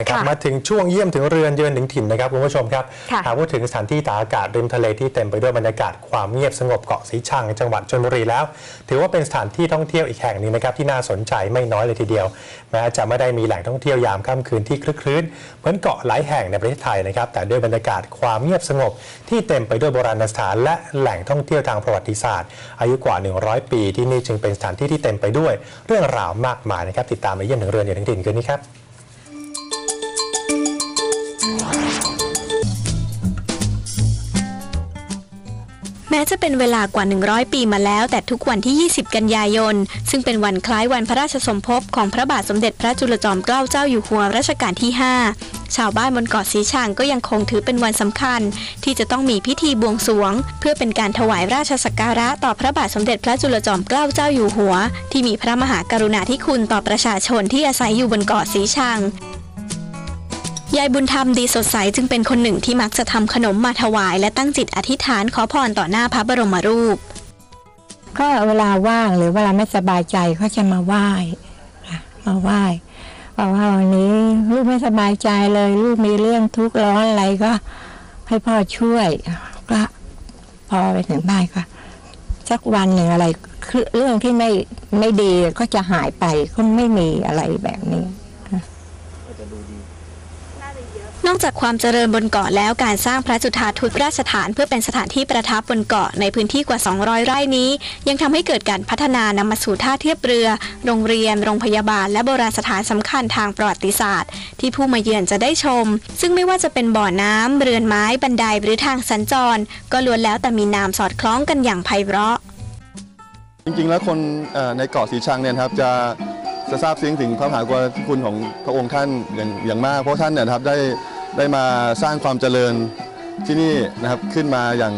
นะครับค่ะมาถึงช่วงเยี่ยมถึงเรือนเยือนถึงถิ่นนะครับคุณผู้ชมครับค่ะหากพูดถึงสถานที่ตากอากาศริมทะเลที่เต็มไปด้วยบรรยากาศความเงียบสงบเกาะสีชังจังหวัดชลบุรีแล้ว ถือว่าเป็นสถานที่ท่องเที่ยวอีกแห่งหนึงนะครับที่น่าสนใจไม่น้อยเลยทีเดียว แม้จะไม่ได้มีแหล่งท่องเที่ยวยามค่ำคืนที่คลึกคลื้นเหมือนเกาะหลายแห่งในประเทศไทยนะครับแต่ด้วยบรรยากาศความเงียบสงบ ที่เต็มไปด้วยโบราณสถาน และแหล่งท่องเที่ยวทางประวัติศาสตร์ อายุกว่า 100 ปี ที่นี่จึงเป็นสถานที่ที่เต็มไปด้วย เรื่องราวมากมายนะครับติดตามในเยี่ยมถึงเรือนเยือนถึงถิ่นคืนนี้ครับ แม้จะเป็นเวลากว่า 100 ปีมาแล้ว แต่ทุกวันที่ 20 กันยายน ซึ่งเป็นวันคล้ายวันพระราชสมภพของพระบาทสมเด็จพระจุลจอมเกล้าเจ้าอยู่หัวรัชกาลที่ 5 ชาวบ้านบนเกาะสีชังก็ยังคงถือเป็นวันสำคัญ ที่จะต้องมีพิธีบวงสรวง เพื่อเป็นการถวายราชสักการะต่อพระบาทสมเด็จพระจุลจอมเกล้าเจ้าอยู่หัว ที่มีพระมหากรุณาธิคุณต่อประชาชนที่อาศัยอยู่บนเกาะสีชัง ยายบุญธรรมดีสดใสจึงเป็นคนหนึ่งที่มักจะทำขนมมาถวาย และตั้งจิตอธิษฐานขอพรต่อหน้าพระบรมรูป ก็เวลาว่างหรือเวลาไม่สบายใจเขาจะมาไหว้มาไหว้บอกว่าวันนี้ลูกไม่สบายใจเลยลูกมีเรื่องทุกข์ร้อนอะไรก็ ให้พ่อช่วยก็พอไปถึงบ้านก็สักวันหนึ่งอะไรคือเรื่องที่ไม่ไม่ดีก็จะหายไปก็ไม่มีอะไรแบบนี้ นอกจากความเจริญบนเกาะแล้วการสร้างพระจุฑาทุตราชฐานเพื่อเป็นสถานที่ประทับบนเกาะในพื้นที่กว่า 200 ไร่นี้ ยังทำให้เกิดการพัฒนานำมาสู่ท่าเทียบเรือ โรงเรียน โรงพยาบาล และโบราณสถานสำคัญทางประวัติศาสตร์ ที่ผู้มาเยือนจะได้ชม ซึ่งไม่ว่าจะเป็นบ่อน้ำเรือนไม้บันไดหรือทางสัญจร ก็ล้วนแล้วแต่มีนามสอดคล้องกันอย่างไพเราะ จริงๆ แล้วคนในเกาะสีชังเนี่ยครับจะ จะทราบซึ้งถึงพระมหากรุณาธิคุณของพระองค์ท่านอย่างอย่างมาก เพราะท่านเนี่ยนะครับได้ได้มาสร้างความเจริญที่นี่นะครับขึ้นมาอย่าง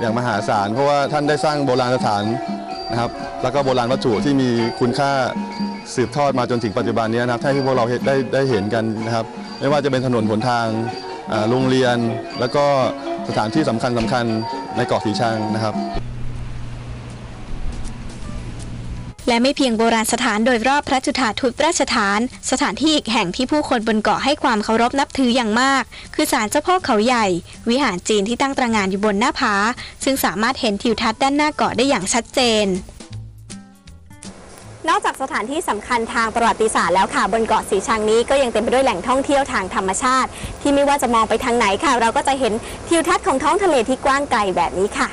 อย่างมหาศาล เพราะว่าท่านได้สร้างโบราณสถานนะครับแล้วก็โบราณวัตถุที่มีคุณค่าสืบทอดมาจนถึงปัจจุบันนี้นะครับให้พวกเราเห็นได้ได้เห็นกันนะครับ ไม่ว่าจะเป็นถนนหนทางอ่าโรงเรียน แล้วก็สถานที่สำคัญสำคัญในเกาะสีชังนะครับ และไม่เพียงโบราณสถานโดยรอบพระจุฑาทุตราชฐาน สถานที่อีกแห่งที่ผู้คนบนเกาะให้ความเคารพนับถืออย่างมาก คือศาลเจ้าพ่อเขาใหญ่ วิหารจีนที่ตั้งตระหงานอยู่บนหน้าผา ซึ่งสามารถเห็นทิวทัศน์ด้านหน้าเกาะได้อย่างชัดเจนนอกจากสถานที่สำคัญทางประวัติศาสตร์แล้วค่ะ บนเกาะสีชังนี้ก็ยังเต็มไปด้วยแหล่งท่องเที่ยวทางธรรมชาติ ที่ไม่ว่าจะมองไปทางไหนค่ะ เราก็จะเห็นทิวทัศน์ของท้องทะเลที่กว้างไกลแบบนี้ค่ะ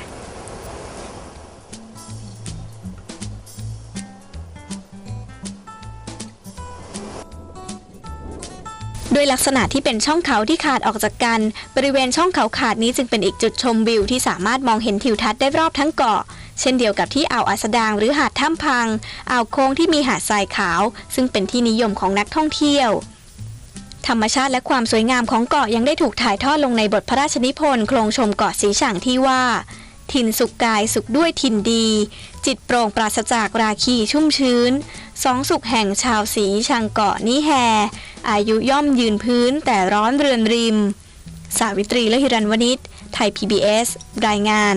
ด้วยลักษณะที่เป็นช่องเขาที่ขาดออกจากกัน บริเวณช่องเขาขาดนี้จึงเป็นอีกจุดชมวิวที่สามารถมองเห็นทิวทัศน์ได้รอบทั้งเกาะ เช่นเดียวกับที่อ่าวอัสดางหรือหาดถ้ำพัง อ่าวโค้งที่มีหาดทรายขาว ซึ่งเป็นที่นิยมของนักท่องเที่ยว ธรรมชาติและความสวยงามของเกาะยังได้ถูกถ่ายทอดลงในบทพระราชนิพนธ์โครงชมเกาะสีฉ่างที่ว่าถิ่นสุขกายสุขด้วยถิ่นดี จิตโปร่งปราศจากราคีชุ่มชื้น สองสุขแห่งชาวสีชังเกาะนี้แฮ อายุย่อมยืนพื้นแต่ร้อนเรือนริม สาวิตรีและหิรันวณิชไทย PBS รายงาน